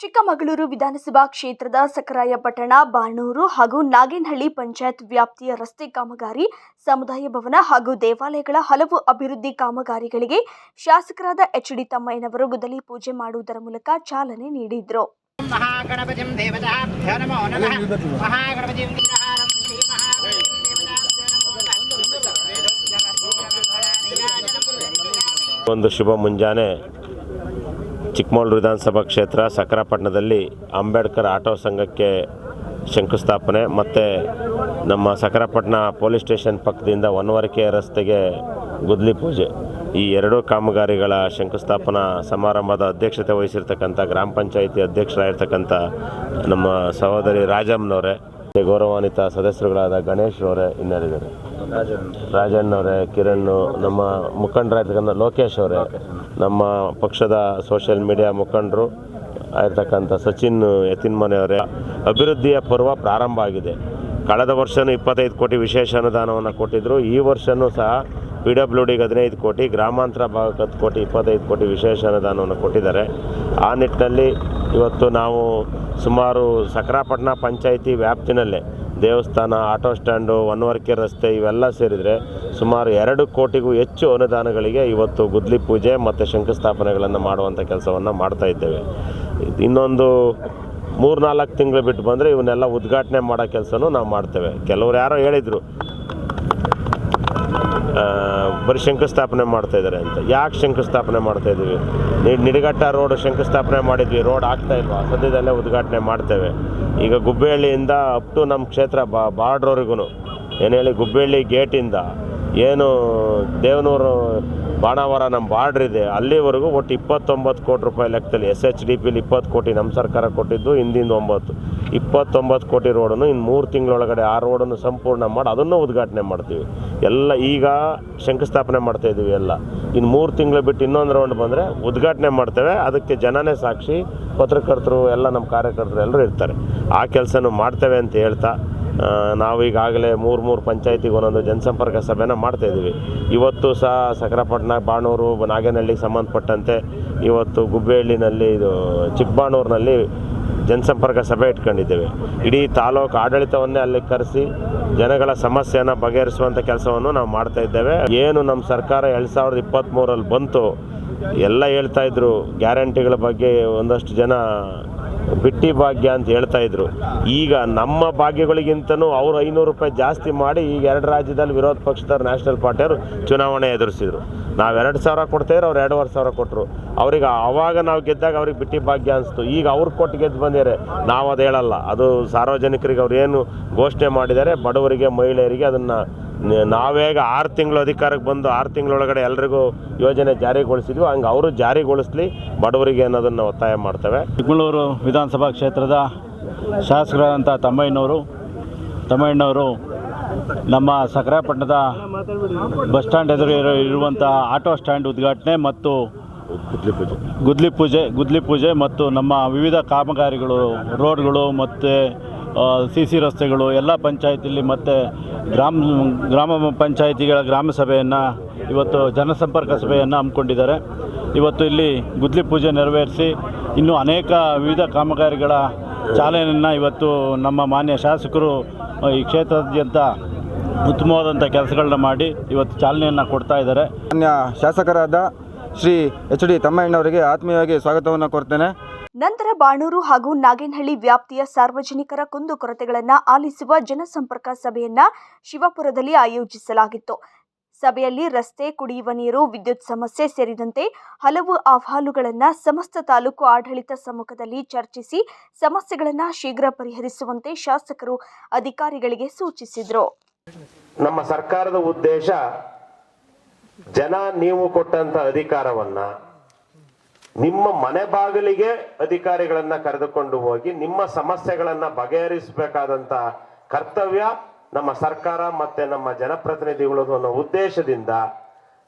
ಚಿಕ್ಕಮಗಳೂರು ವಿಧಾನಸಭಾ ಕ್ಷೇತ್ರದ ಸಖರಾಯಪಟ್ಟಣ ಬಾಣೂರು ಹಾಗೂ ನಾಗೇನಹಳ್ಳಿ ಪಂಚಾಯತ್ ವ್ಯಾಪ್ತಿಯ ರಸ್ತೆ ಕಾಮಗಾರಿ ಸಮುದಾಯ ಭವನ ಹಾಗೂ ದೇವಾಲಯಗಳ ಹಲವು ಅಭಿವೃದ್ಧಿ ಕಾಮಗಾರಿಗಳಿಗೆ ಶಾಸಕರಾದ ಎಚ್ ಡಿ ತಮ್ಮಯ್ಯನವರು ಗುದಲಿ ಪೂಜೆ ಮಾಡುವುದರ ಮೂಲಕ ಚಾಲನೆ ನೀಡಿದರು. ಒಂದು ಶುಭ ಮುಂಜಾನೆ ಚಿಕ್ಕಮಗಳೂರು ವಿಧಾನಸಭಾ ಕ್ಷೇತ್ರ ಸಕರಾಪಟ್ಟಣದಲ್ಲಿ ಅಂಬೇಡ್ಕರ್ ಆಟೋ ಸಂಘಕ್ಕೆ ಶಂಕುಸ್ಥಾಪನೆ ಮತ್ತು ನಮ್ಮ ಸಕರಾಪಟ್ಟಣ ಪೊಲೀಸ್ ಸ್ಟೇಷನ್ ಪಕ್ಕದಿಂದ ಒನವರಿಕೆ ರಸ್ತೆಗೆ ಗುದ್ಲಿ ಪೂಜೆ. ಈ ಎರಡೂ ಕಾಮಗಾರಿಗಳ ಶಂಕುಸ್ಥಾಪನಾ ಸಮಾರಂಭದ ಅಧ್ಯಕ್ಷತೆ ವಹಿಸಿರ್ತಕ್ಕಂಥ ಗ್ರಾಮ ಪಂಚಾಯಿತಿ ಅಧ್ಯಕ್ಷರಾಗಿರ್ತಕ್ಕಂಥ ನಮ್ಮ ಸಹೋದರಿ ರಾಜಮ್ಮನವರೇ, ಗೌರವಾನ್ವಿತ ಸದಸ್ಯರುಗಳಾದ ಗಣೇಶ್ ಅವರೇ ಇನ್ಯಾರಿದ್ದಾರೆ ರಾಜಣ್ಣ ಅವರೇ ಕಿರಣ್ ನಮ್ಮ ಮುಖಂಡರಾಗಿರ್ತಕ್ಕಂಥ ಲೋಕೇಶ್ ಅವರೇ, ನಮ್ಮ ಪಕ್ಷದ ಸೋಷಿಯಲ್ ಮೀಡಿಯಾ ಮುಖಂಡರು ಆಗಿರ್ತಕ್ಕಂಥ ಸಚಿನ್ ಯತಿನ್ಮನೆ ಅವರೇ, ಅಭಿವೃದ್ಧಿಯ ಪರ್ವ ಪ್ರಾರಂಭ ಆಗಿದೆ. ಕಳೆದ ವರ್ಷವೂ ಇಪ್ಪತ್ತೈದು ಕೋಟಿ ವಿಶೇಷ ಅನುದಾನವನ್ನು ಕೊಟ್ಟಿದ್ದರು ಈ ವರ್ಷವೂ ಸಹ ಪಿ ಡಬ್ಲ್ಯೂ ಡಿಗೆ ಹದಿನೈದು ಕೋಟಿ, ಗ್ರಾಮಾಂತರ ಭಾಗಕ್ಕೆ ಹತ್ತು ಕೋಟಿ, ಇಪ್ಪತ್ತೈದು ಕೋಟಿ ವಿಶೇಷ ಅನುದಾನವನ್ನು ಕೊಟ್ಟಿದ್ದಾರೆ. ಆ ನಿಟ್ಟಿನಲ್ಲಿ ಇವತ್ತು ನಾವು ಸುಮಾರು ಸಕರಾಪಟ್ಟಣ ಪಂಚಾಯಿತಿ ವ್ಯಾಪ್ತಿನಲ್ಲೇ ದೇವಸ್ಥಾನ, ಆಟೋ ಸ್ಟ್ಯಾಂಡು ಒನ್ವರ್ಕೆ ರಸ್ತೆ ಇವೆಲ್ಲ ಸೇರಿದರೆ ಸುಮಾರು ಎರಡು ಕೋಟಿಗೂ ಹೆಚ್ಚು ಅನುದಾನಗಳಿಗೆ ಇವತ್ತು ಗುದ್ಲಿ ಪೂಜೆ ಮತ್ತು ಶಂಕುಸ್ಥಾಪನೆಗಳನ್ನು ಮಾಡುವಂಥ ಕೆಲಸವನ್ನು ಮಾಡ್ತಾ ಇದ್ದೇವೆ. ಇನ್ನೊಂದು ಮೂರು ನಾಲ್ಕು ತಿಂಗಳು ಬಿಟ್ಟು ಬಂದರೆ ಇವನ್ನೆಲ್ಲ ಉದ್ಘಾಟನೆ ಮಾಡೋ ಕೆಲಸನೂ ನಾವು ಮಾಡ್ತೇವೆ. ಕೆಲವರು ಯಾರೋ ಹೇಳಿದರು ಬರೀ ಶಂಕುಸ್ಥಾಪನೆ ಮಾಡ್ತಾ ಇದ್ದಾರೆ ಅಂತ. ಯಾಕೆ ಶಂಕುಸ್ಥಾಪನೆ ಮಾಡ್ತಾ ಇದ್ದೀವಿ? ನಿಡಘಟ್ಟ ರೋಡ್ ಶಂಕುಸ್ಥಾಪನೆ ಮಾಡಿದ್ವಿ, ರೋಡ್ ಆಗ್ತಾ ಇಲ್ವಾ? ಸದ್ಯದಲ್ಲೇ ಉದ್ಘಾಟನೆ ಮಾಡ್ತೇವೆ. ಈಗ ಗುಬ್ಬಳ್ಳಿಯಿಂದ ಅಪ್ ಟು ನಮ್ಮ ಕ್ಷೇತ್ರ ಬಾರ್ಡ್ರವರೆಗೂ ಏನು ಹೇಳಿ ಗುಬ್ಬಳ್ಳಿ ಗೇಟಿಂದ ಏನು ದೇವನೂರು ಬಾಣಾವರ ನಮ್ಮ ಬಾರ್ಡ್ರ್ ಇದೆ, ಅಲ್ಲಿವರೆಗೂ ಒಟ್ಟು ಇಪ್ಪತ್ತೊಂಬತ್ತು ಕೋಟಿ ರೂಪಾಯಿ ಲೆಕ್ಕದಲ್ಲಿ ಎಸ್ ಎಚ್ ಡಿ ಪಿಲಿ ಇಪ್ಪತ್ತು ಕೋಟಿ ನಮ್ಮ ಸರ್ಕಾರ ಕೊಟ್ಟಿದ್ದು, ಹಿಂದಿಂದ ಒಂಬತ್ತು. ಇಪ್ಪತ್ತೊಂಬತ್ತು ಕೋಟಿ ರೋಡನ್ನು ಇನ್ನು ಮೂರು ತಿಂಗಳೊಳಗಡೆ ಆ ರೋಡನ್ನು ಸಂಪೂರ್ಣ ಮಾಡಿ ಅದನ್ನು ಉದ್ಘಾಟನೆ ಮಾಡ್ತೀವಿ. ಎಲ್ಲ ಈಗ ಶಂಕುಸ್ಥಾಪನೆ ಮಾಡ್ತಾ ಇದ್ದೀವಿ ಎಲ್ಲ. ಇನ್ನು ಮೂರು ತಿಂಗಳು ಬಿಟ್ಟು ಇನ್ನೊಂದು ರೌಂಡ್ ಬಂದರೆ ಉದ್ಘಾಟನೆ ಮಾಡ್ತೇವೆ. ಅದಕ್ಕೆ ಜನನೇ ಸಾಕ್ಷಿ, ಪತ್ರಕರ್ತರು, ಎಲ್ಲ ನಮ್ಮ ಕಾರ್ಯಕರ್ತರು ಎಲ್ಲರೂ ಇರ್ತಾರೆ. ಆ ಕೆಲಸನೂ ಮಾಡ್ತೇವೆ ಅಂತ ಹೇಳ್ತಾ ನಾವು ಈಗಾಗಲೇ ಮೂರು ಮೂರು ಪಂಚಾಯತಿಗೆ ಒಂದೊಂದು ಜನಸಂಪರ್ಕ ಸಭೆನ ಮಾಡ್ತಾ ಇದ್ದೀವಿ. ಇವತ್ತು ಸಹ ಸಕರಪಟ್ಟಣ, ಬಾಣೂರು ನಾಗೇನಹಳ್ಳಿಗೆ ಸಂಬಂಧಪಟ್ಟಂತೆ ಇವತ್ತು ಗುಬ್ಬೆಹಳ್ಳಿನಲ್ಲಿ ಇದು ಚಿಕ್ಕಬಾಣೂರಿನಲ್ಲಿ ಜನಸಂಪರ್ಕ ಸಭೆ ಇಟ್ಕೊಂಡಿದ್ದೇವೆ. ಇಡೀ ತಾಲೂಕು ಆಡಳಿತವನ್ನೇ ಅಲ್ಲಿ ಕರೆಸಿ ಜನಗಳ ಸಮಸ್ಯೆಯನ್ನು ಬಗೆಹರಿಸುವಂಥ ಕೆಲಸವನ್ನು ನಾವು ಮಾಡ್ತಾ ಇದ್ದೇವೆ. ಏನು ನಮ್ಮ ಸರ್ಕಾರ ಎರಡು ಸಾವಿರದ ಇಪ್ಪತ್ತ್ಮೂರಲ್ಲಿ ಬಂತು, ಎಲ್ಲ ಹೇಳ್ತಾ ಇದ್ರು ಗ್ಯಾರಂಟಿಗಳ ಬಗ್ಗೆ ಒಂದಷ್ಟು ಜನ ಬಿಟ್ಟಿ ಭಾಗ್ಯ ಅಂತ ಹೇಳ್ತಾ ಇದ್ರು. ಈಗ ನಮ್ಮ ಭಾಗ್ಯಗಳಿಗಿಂತನೂ ಅವರು ಐನೂರು ರೂಪಾಯಿ ಜಾಸ್ತಿ ಮಾಡಿ ಈಗ ಎರಡು ರಾಜ್ಯದಲ್ಲಿ ವಿರೋಧ ಪಕ್ಷದ ನ್ಯಾಷನಲ್ ಪಾರ್ಟಿಯವರು ಚುನಾವಣೆ ಎದುರಿಸಿದ್ರು. ನಾವು ಎರಡು ಸಾವಿರ ಕೊಡ್ತಾಯಿದ್ರು ಅವ್ರು ಎರಡೂವರೆ ಸಾವಿರ ಕೊಟ್ಟರು ಅವ್ರಿಗೆ ಆವಾಗ ನಾವು ಗೆದ್ದಾಗ ಅವ್ರಿಗೆ ಬಿಟ್ಟಿ ಭಾಗ್ಯ ಅನಿಸ್ತು. ಈಗ ಅವ್ರು ಕೊಟ್ಟು ಗೆದ್ದು ಬಂದಿದ್ದಾರೆ. ನಾವು ಅದು ಹೇಳಲ್ಲ. ಅದು ಸಾರ್ವಜನಿಕರಿಗೆ ಅವ್ರು ಏನು ಘೋಷಣೆ ಮಾಡಿದ್ದಾರೆ, ಬಡವರಿಗೆ, ಮಹಿಳೆಯರಿಗೆ ಅದನ್ನು ನಾವೇಗ ಆರು ತಿಂಗಳು ಅಧಿಕಾರಕ್ಕೆ ಬಂದು ಆರು ತಿಂಗಳೊಳಗಡೆ ಎಲ್ರಿಗೂ ಯೋಜನೆ ಜಾರಿಗೊಳಿಸಿದ್ವಿ ಹಂಗೆ ಅವರು ಜಾರಿಗೊಳಿಸ್ಲಿ ಬಡವರಿಗೆ ಅನ್ನೋದನ್ನು ಒತ್ತಾಯ ಮಾಡ್ತೇವೆ. ಚಿಕ್ಕಮಗಳೂರು ವಿಧಾನಸಭಾ ಕ್ಷೇತ್ರದ ಶಾಸಕರಾದಂಥ ತಮ್ಮಯ್ಯನವರು ತಮ್ಮಯ್ಯನವರು ನಮ್ಮ ಸಕರಾಪಟ್ಟಣದ ಬಸ್ ಸ್ಟ್ಯಾಂಡ್ ಎದುರು ಇರೋ ಇರುವಂಥ ಆಟೋ ಸ್ಟ್ಯಾಂಡ್ ಉದ್ಘಾಟನೆ ಮತ್ತು ಗುದ್ಲಿ ಪೂಜೆ. ಗುದ್ಲಿ ಪೂಜೆ ಗುದ್ಲಿ ಪೂಜೆ ಮತ್ತು ನಮ್ಮ ವಿವಿಧ ಕಾಮಗಾರಿಗಳು ರೋಡ್ಗಳು ಮತ್ತು ಸಿ ಸಿ ರಸ್ತೆಗಳು, ಎಲ್ಲ ಪಂಚಾಯತಿಲಿ ಮತ್ತು ಗ್ರಾಮ ಗ್ರಾಮ ಪಂಚಾಯಿತಿಗಳ ಗ್ರಾಮ ಸಭೆಯನ್ನು ಇವತ್ತು ಜನಸಂಪರ್ಕ ಸಭೆಯನ್ನು ಹಮ್ಮಿಕೊಂಡಿದ್ದಾರೆ. ಇವತ್ತು ಇಲ್ಲಿ ಗುದ್ಲಿ ಪೂಜೆ ನೆರವೇರಿಸಿ ಇನ್ನೂ ಅನೇಕ ವಿವಿಧ ಕಾಮಗಾರಿಗಳ ಚಾಲನೆಯನ್ನು ಇವತ್ತು ನಮ್ಮ ಮಾನ್ಯ ಶಾಸಕರು ಈ ಕ್ಷೇತ್ರದಾದ್ಯಂತ ಉತ್ತಮವಾದಂಥ ಕೆಲಸಗಳನ್ನ ಮಾಡಿ ಇವತ್ತು ಚಾಲನೆಯನ್ನು ಕೊಡ್ತಾ ಇದ್ದಾರೆ. ಮಾನ್ಯ ಶಾಸಕರಾದ ಶ್ರೀ ಎಚ್ ಡಿ ತಮ್ಮಣ್ಣವರಿಗೆ ಆತ್ಮೀಯವಾಗಿ ಸ್ವಾಗತವನ್ನು ಕೋರ್ತೇನೆ ನಂತರ ಬಾಣೂರು ಹಾಗೂ ನಾಗೇನಹಳ್ಳಿ ವ್ಯಾಪ್ತಿಯ ಸಾರ್ವಜನಿಕರ ಕುಂದುಕೊರತೆಗಳನ್ನು ಆಲಿಸುವ ಜನಸಂಪರ್ಕ ಸಭೆಯನ್ನ ಶಿವಪುರದಲ್ಲಿ ಆಯೋಜಿಸಲಾಗಿತ್ತು. ಸಭೆಯಲ್ಲಿ ರಸ್ತೆ, ಕುಡಿಯುವ ನೀರು, ವಿದ್ಯುತ್ ಸಮಸ್ಯೆ ಸೇರಿದಂತೆ ಹಲವು ಅಹವಾಲುಗಳನ್ನು ಸಮಸ್ತ ತಾಲೂಕು ಆಡಳಿತ ಸಮ್ಮುಖದಲ್ಲಿ ಚರ್ಚಿಸಿ ಸಮಸ್ಯೆಗಳನ್ನು ಶೀಘ್ರ ಪರಿಹರಿಸುವಂತೆ ಶಾಸಕರು ಅಧಿಕಾರಿಗಳಿಗೆ ಸೂಚಿಸಿದರು. ನಮ್ಮ ಸರ್ಕಾರದ ಉದ್ದೇಶ ಜನ ನೀವು ಕೊಟ್ಟಂತ ಅಧಿಕಾರವನ್ನ ನಿಮ್ಮ ಮನೆ ಬಾಗಿಲಿಗೆ ಅಧಿಕಾರಿಗಳನ್ನ ಕರೆದುಕೊಂಡು ಹೋಗಿ ನಿಮ್ಮ ಸಮಸ್ಯೆಗಳನ್ನ ಬಗೆಹರಿಸಬೇಕಾದಂತ ಕರ್ತವ್ಯ ನಮ್ಮ ಸರ್ಕಾರ ಮತ್ತೆ ನಮ್ಮ ಜನಪ್ರತಿನಿಧಿಗಳು ಅನ್ನೋ ಉದ್ದೇಶದಿಂದ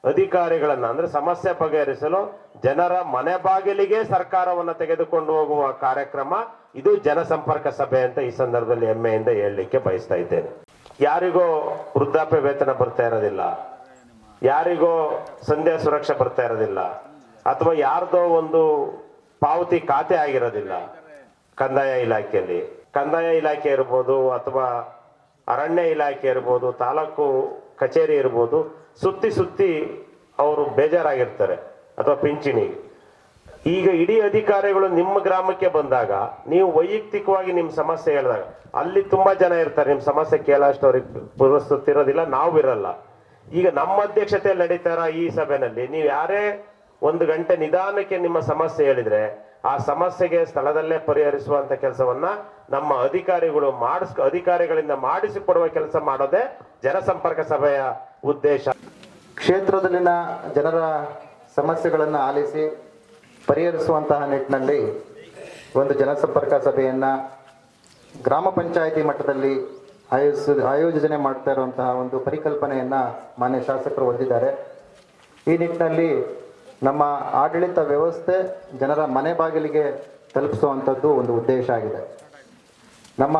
ಅಧಿಕಾರಿಗಳನ್ನ ಅಂದ್ರೆ ಸಮಸ್ಯೆ ಬಗೆಹರಿಸಲು ಜನರ ಮನೆ ಬಾಗಿಲಿಗೆ ಸರ್ಕಾರವನ್ನ ತೆಗೆದುಕೊಂಡು ಹೋಗುವ ಕಾರ್ಯಕ್ರಮ ಇದು ಜನಸಂಪರ್ಕ ಸಭೆ ಅಂತ ಈ ಸಂದರ್ಭದಲ್ಲಿ ಹೆಮ್ಮೆಯಿಂದ ಹೇಳಲಿಕ್ಕೆ ಬಯಸ್ತಾ ಇದ್ದೇನೆ. ಯಾರಿಗೋ ವೃದ್ಧಾಪ್ಯ ವೇತನ ಬರ್ತಾ ಇರೋದಿಲ್ಲ. ಯಾರಿಗೋ ಸಂಧ್ಯಾ ಸುರಕ್ಷೆ ಬರ್ತಾ ಇರೋದಿಲ್ಲ. ಅಥವಾ ಯಾರ್ದೋ ಒಂದು ಪಾವತಿ ಖಾತೆ ಆಗಿರೋದಿಲ್ಲ. ಕಂದಾಯ ಇಲಾಖೆಯಲ್ಲಿ. ಕಂದಾಯ ಇಲಾಖೆ ಇರ್ಬೋದು ಅಥವಾ ಅರಣ್ಯ ಇಲಾಖೆ ಇರ್ಬೋದು, ತಾಲೂಕು ಕಚೇರಿ ಇರ್ಬೋದು, ಸುತ್ತಿ ಸುತ್ತಿ ಅವರು ಬೇಜಾರಾಗಿರ್ತಾರೆ ಅಥವಾ ಪಿಂಚಣಿ. ಈಗ ಇಡೀ ಅಧಿಕಾರಿಗಳು ನಿಮ್ಮ ಗ್ರಾಮಕ್ಕೆ ಬಂದಾಗ, ನೀವು ವೈಯಕ್ತಿಕವಾಗಿ ನಿಮ್ಮ ಸಮಸ್ಯೆ ಹೇಳಿದಾಗ, ಅಲ್ಲಿ ತುಂಬಾ ಜನ ಇರ್ತಾರೆ, ನಿಮ್ಮ ಸಮಸ್ಯೆ ಕೇಳೋಷ್ಟು ಅವ್ರಿಗೆ ಪುರಸ್ತಿರೋದಿಲ್ಲ ನಾವು ಇರಲ್ಲ ಈಗ ನಮ್ಮ ಅಧ್ಯಕ್ಷತೆಯಲ್ಲಿ ನಡೀತಾರ ಈ ಸಭೆನಲ್ಲಿ, ನೀವು ಯಾರೇ ಒಂದು ಗಂಟೆ ನಿಧಾನಕ್ಕೆ ನಿಮ್ಮ ಸಮಸ್ಯೆ ಹೇಳಿದ್ರೆ, ಆ ಸಮಸ್ಯೆಗೆ ಸ್ಥಳದಲ್ಲೇ ಪರಿಹರಿಸುವಂತ ಕೆಲಸವನ್ನ ನಮ್ಮ ಅಧಿಕಾರಿಗಳು ಮಾಡಿಸ್, ಅಧಿಕಾರಿಗಳಿಂದ ಮಾಡಿಸಿಕೊಡುವ ಕೆಲಸ ಮಾಡೋದೇ ಜನಸಂಪರ್ಕ ಸಭೆಯ ಉದ್ದೇಶ. ಕ್ಷೇತ್ರದಲ್ಲಿನ ಜನರ ಸಮಸ್ಯೆಗಳನ್ನು ಆಲಿಸಿ ಪರಿಹರಿಸುವಂತಹ ನಿಟ್ಟಿನಲ್ಲಿ ಒಂದು ಜನಸಂಪರ್ಕ ಸಭೆಯನ್ನು ಗ್ರಾಮ ಪಂಚಾಯಿತಿ ಮಟ್ಟದಲ್ಲಿ ಆಯೋಜಿಸ, ಆಯೋಜನೆ ಮಾಡ್ತಾ ಇರುವಂತಹ ಒಂದು ಪರಿಕಲ್ಪನೆಯನ್ನು ಮಾನ್ಯ ಶಾಸಕರು ಹೊಂದಿದ್ದಾರೆ. ಈ ನಿಟ್ಟಿನಲ್ಲಿ ನಮ್ಮ ಆಡಳಿತ ವ್ಯವಸ್ಥೆ ಜನರ ಮನೆ ಬಾಗಿಲಿಗೆ ತಲುಪಿಸುವಂಥದ್ದು ಒಂದು ಉದ್ದೇಶ ಆಗಿದೆ. ನಮ್ಮ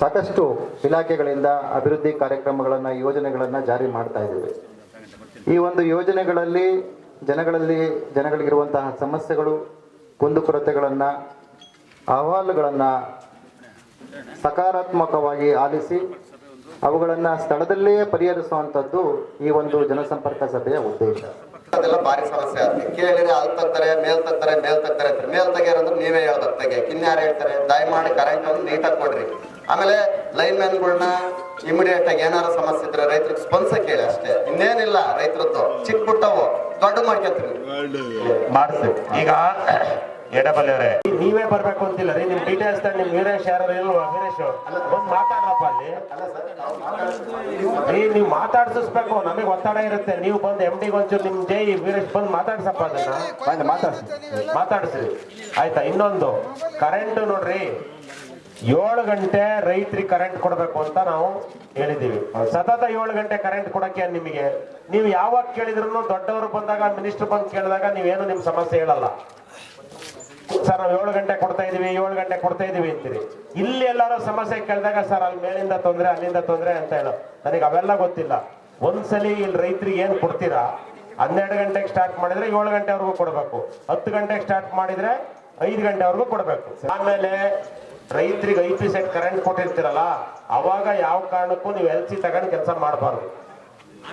ಸಾಕಷ್ಟು ಇಲಾಖೆಗಳಿಂದ ಅಭಿವೃದ್ಧಿ ಕಾರ್ಯಕ್ರಮಗಳನ್ನು, ಯೋಜನೆಗಳನ್ನು ಜಾರಿ ಮಾಡ್ತಾ ಇದ್ದೀವಿ. ಈ ಒಂದು ಯೋಜನೆಗಳಲ್ಲಿ ಜನಗಳಲ್ಲಿ, ಜನಗಳಿಗಿರುವಂತಹ ಸಮಸ್ಯೆಗಳು, ಕುಂದುಕೊರತೆಗಳನ್ನು, ಅಹವಾಲುಗಳನ್ನು ಸಕಾರಾತ್ಮಕವಾಗಿ ಆಲಿಸಿ ಅವುಗಳನ್ನು ಸ್ಥಳದಲ್ಲೇ ಪರಿಹರಿಸುವಂಥದ್ದು ಈ ಒಂದು ಜನಸಂಪರ್ಕ ಸಭೆಯ ಉದ್ದೇಶ. ಅದೆಲ್ಲ ಭಾರಿ ಸಮಸ್ಯೆ ಆಗ್ತದೆ ಕೇಳಿದ್ರೆ ಅಲ್ಲಿ ತಗ್ತಾರೆ ಮೇಲ್ ತಗ್ತಾರೆ ಮೇಲ್ ತಗ್ತಾರೆ ಅಂತ ಮೇಲ್ ಅಂದ್ರೆ ನೀವೇ ಹೇಳ್ಬೇಕು ತೆಗೆ. ಕಿನ್ಯಾರು ಹೇಳ್ತಾರೆ ದಯಮಾಡಿ ಕರೆಂಟ್ ಒಂದು ನೀಟಾಗಿ ಕೊಡ್ರಿ. ಆಮೇಲೆ ಲೈನ್ ಮ್ಯಾನ್ಗಳನ್ನ ಇಮಿಡಿಯೇಟ್ ಆಗಿ ಏನಾರ ಸಮಸ್ಯೆ ಇದ್ರೆ ರೈತರಿಗೆ ಸ್ಪಂದ್ಸ ಕೇಳಿ ಅಷ್ಟೇ. ಇನ್ನೇನಿಲ್ಲ ರೈತರದ್ದು ಚಿಕ್ಕ ಪುಟ್ಟವು ದೊಡ್ಡ ಮಾಡ್ಕೊತೀವಿ ಮಾಡಿಸಿ. ಈಗ ಎಡಬಲ್ಯವರೇ ನೀವೇ ಬರ್ಬೇಕು ಅಂತಿಲ್ಲ ರೀ ನಿಮ್ ಡೀಟೇಲ್ಸ್ ನಿಮ್ ವೀರೇಶ್ ಯಾರು ಇಲ್ವಾ ವೀರೇಶ್ ಬಂದ್ ಮಾತಾಡ್ರಪ್ಪ ಅಲ್ಲಿ. ರೀ ನೀವು ಮಾತಾಡ್ಸಿಸ್ಬೇಕು ನಮಗೆ ಒತ್ತಡ ಇರುತ್ತೆ. ನೀವು ಬಂದು ಎಂ ಡಿ ಒಂಚೂರು ನಿಮ್ ಜೈ ವೀರೇಶ್ ಬಂದು ಮಾತಾಡ್ಸಪ್ಪ ಅದನ್ನ. ಮಾತಾಡ್ಸಿ. ಮಾತಾಡ್ಸಿ. ಆಯ್ತಾ ಇನ್ನೊಂದು. ಕರೆಂಟ್ ನೋಡ್ರಿ ಏಳು ಗಂಟೆ ರೈತರಿಗೆ ಕರೆಂಟ್ ಕೊಡಬೇಕು ಅಂತ ನಾವು ಹೇಳಿದ್ದೀವಿ. ಸತತ ಏಳು ಗಂಟೆ ಕರೆಂಟ್ ಕೊಡಕ್ಕೆ ನಿಮಗೆ. ನೀವು ಯಾವಾಗ ಕೇಳಿದ್ರು ದೊಡ್ಡವರು ಬಂದಾಗ ಮಿನಿಸ್ಟರ್ ಬಂದು ಕೇಳಿದಾಗ ನೀವೇನು ನಿಮ್ಮ ಸಮಸ್ಯೆ ಹೇಳಲ್ಲ. ಸರ್, ನಾವು ಏಳು ಗಂಟೆ ಕೊಡ್ತಾ ಇದೀವಿ ಏಳು ಗಂಟೆ ಕೊಡ್ತಾ ಇದೀವಿ ಅಂತೀರಿ. ಇಲ್ಲಿ ಎಲ್ಲಾರು ಸಮಸ್ಯೆ ಕೇಳಿದಾಗ, ಸರ್, ಅಲ್ಲಿ ಮೇಲಿಂದ ತೊಂದರೆ, ಅಲ್ಲಿಂದ ತೊಂದರೆ ಅಂತ ಹೇಳೋ. ನನಗೆ ಅವೆಲ್ಲ ಗೊತ್ತಿಲ್ಲ. ಒಂದ್ಸಲಿ ಇಲ್ಲಿ ರೈತರಿಗೆ ಏನು ಕೊಡ್ತೀರಾ? ಹನ್ನೆರಡು ಗಂಟೆಗೆ ಸ್ಟಾರ್ಟ್ ಮಾಡಿದ್ರೆ ಏಳು ಗಂಟೆವರೆಗೂ ಕೊಡಬೇಕು. ಹತ್ತು ಗಂಟೆಗೆ ಸ್ಟಾರ್ಟ್ ಮಾಡಿದ್ರೆ ಐದು ಗಂಟೆವರೆಗೂ ಕೊಡಬೇಕು. ಆಮೇಲೆ ರೈತರಿಗೆ ಐ ಪಿ ಸೆಟ್ ಕರೆಂಟ್ ಕೊಟ್ಟಿರ್ತೀರಲ್ಲ, ಅವಾಗ ಯಾವ ಕಾರಣಕ್ಕೂ ನೀವು ಎಲ್ ಸಿ ತಗೊಂಡು ಕೆಲಸ ಮಾಡಬಾರ್ದು.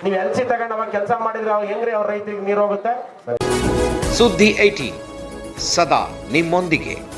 ನೀವು ಎಲ್ ಸಿ ತಗೊಂಡು ಅವಾಗ ಕೆಲಸ ಮಾಡಿದ್ರೆ ಅವಾಗ ಹೆಂಗ್ರಿ ಅವ್ರ ರೈತರಿಗೆ ನೀರು ಹೋಗುತ್ತೆ? ಸುದ್ದಿ ಐಟಿ ಸದಾ ನಿಮ್ಮೊಂದಿಗೆ.